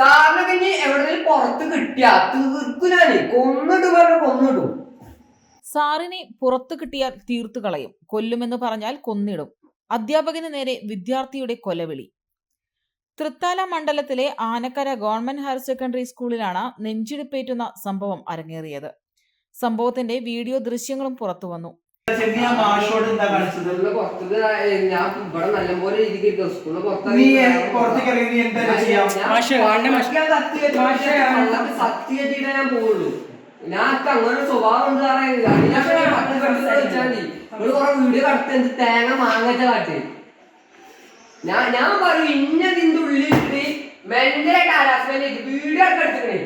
സാറിനൊക്കെ പിന്നെ എവിടെങ്കിലും പുറത്ത് കിട്ടിയാ? തീർക്കും ഞാൻ കൊന്നിട്ട് പറഞ്ഞ കൊന്നിടും. സാറിനെ പുറത്തു കിട്ടിയാൽ തീർത്തു കളയും. കൊല്ലുമെന്ന് പറഞ്ഞാൽ കൊന്നിടും. അധ്യാപകന് നേരെ വിദ്യാർത്ഥിയുടെ കൊലവിളി. തൃത്താല മണ്ഡലത്തിലെ ആനക്കര ഗവൺമെന്റ് ഹയർ സെക്കൻഡറി സ്കൂളിലാണ് നെഞ്ചിടിപ്പേറ്റുന്ന സംഭവം അരങ്ങേറിയത്. സംഭവത്തിന്റെ വീഡിയോ ദൃശ്യങ്ങളും പുറത്തുവന്നു ചെറിയ മാഷോട് എന്താ കാണിച്ചത്? സ്കൂളിന് പുറത്തേക്ക് ഞാൻ ഇവിടെ നല്ലപോലെ രീതിക്ക് ഇരിക്കും സ്കൂളിന് നീ പുറത്തേക്ക് ഇറങ്ങി നീ എന്താ ചെയ്യാം? മാഷേ, വാണ്ട മാഷേ. മാഷേ, സത്യ ചെയ്താൽ ഞാൻ പോവുള്ളൂ. ഞാൻ എനിക്ക് അങ്ങനെ ഒരു സ്വഭാവം ഉണ്ട് പറയുന്നത് നിങ്ങൾ കുറെ വീഡിയോ കടത്ത് എന്ത് തേങ്ങ മാങ്ങച്ച കാട്ടി ഞാൻ ഞാൻ പറയും ഇന്നതിന്റെ ഉള്ളിൽ മെന്റലായിട്ട് ഹരാസ്മെന്റ് വീഡിയോ ഒക്കെ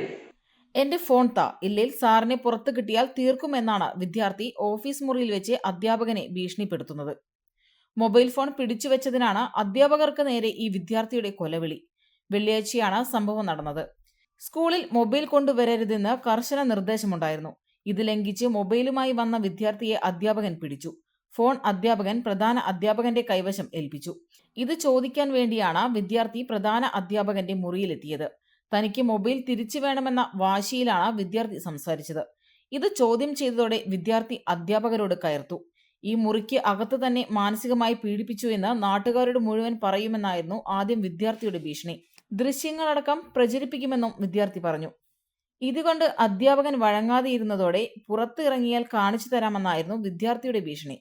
എന്റെ ഫോൺ താ. ഇല്ലേൽ സാറിനെ പുറത്തു കിട്ടിയാൽ തീർക്കുമെന്നാണ് വിദ്യാർത്ഥി ഓഫീസ് മുറിയിൽ വെച്ച് അധ്യാപകനെ ഭീഷണിപ്പെടുത്തുന്നത്. മൊബൈൽ ഫോൺ പിടിച്ചു വെച്ചതിനാണ് അധ്യാപകർക്ക് നേരെ ഈ വിദ്യാർത്ഥിയുടെ കൊലവിളി. വെള്ളിയാഴ്ചയാണ് സംഭവം നടന്നത്. സ്കൂളിൽ മൊബൈൽ കൊണ്ടുവരരുതെന്ന് കർശന നിർദ്ദേശമുണ്ടായിരുന്നു. ഇത് ലംഘിച്ച് മൊബൈലുമായി വന്ന വിദ്യാർത്ഥിയെ അധ്യാപകൻ പിടിച്ചു. ഫോൺ അധ്യാപകൻ പ്രധാന അധ്യാപകന്റെ കൈവശം ഏൽപ്പിച്ചു. ഇത് ചോദിക്കാൻ വേണ്ടിയാണ് വിദ്യാർത്ഥി പ്രധാന അധ്യാപകന്റെ മുറിയിലെത്തിയത്. തനിക്ക് മൊബൈൽ തിരിച്ചു വേണമെന്ന വാശിയിലാണ് വിദ്യാർത്ഥി സംസാരിച്ചത്. ഇത് ചോദ്യം ചെയ്തതോടെ വിദ്യാർത്ഥി അധ്യാപകരോട് കയർത്തു. ഈ മുറിക്ക് അകത്ത് തന്നെ മാനസികമായി പീഡിപ്പിച്ചു എന്ന് നാട്ടുകാരോട് മുഴുവൻ പറയുമെന്നായിരുന്നു ആദ്യം വിദ്യാർത്ഥിയുടെ ഭീഷണി. ദൃശ്യങ്ങളടക്കം പ്രചരിപ്പിക്കുമെന്നും വിദ്യാർത്ഥി പറഞ്ഞു. ഇതുകൊണ്ട് അധ്യാപകൻ വഴങ്ങാതെയിരുന്നതോടെ പുറത്തിറങ്ങിയാൽ കാണിച്ചു തരാമെന്നായിരുന്നു വിദ്യാർത്ഥിയുടെ ഭീഷണി.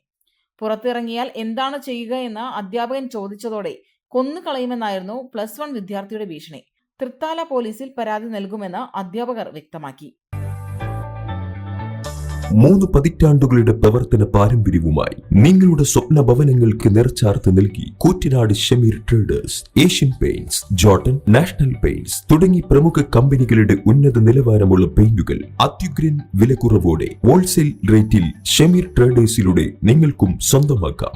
പുറത്തിറങ്ങിയാൽ എന്താണ് ചെയ്യുക എന്ന് അധ്യാപകൻ ചോദിച്ചതോടെ കൊന്നുകളയുമെന്നായിരുന്നു പ്ലസ് വൺ വിദ്യാർത്ഥിയുടെ ഭീഷണി. തൃത്താല പോലീസിൽ പരാതി നൽകുമെന്ന് അധ്യാപകർ വ്യക്തമാക്കി. മൂന്ന് പതിറ്റാണ്ടുകളുടെ പ്രവർത്തന പാരമ്പര്യവുമായി നിങ്ങളുടെ സ്വപ്ന ഭവനങ്ങൾക്ക് നിറച്ചാർത്ത് നൽകി Koottanad Shameer traders Asian paints Jotun national paints തുടങ്ങി പ്രമുഖ കമ്പനികളുടെ ഉന്നത നിലവാരമുള്ള പെയിന്റുകൾ അത്യുഗ്രൻ വിലക്കുറവോടെ ഹോൾസെയിൽ റേറ്റിൽ ഷമീർ ട്രേഡേഴ്സിലൂടെ നിങ്ങൾക്കും സ്വന്തമാക്കാം.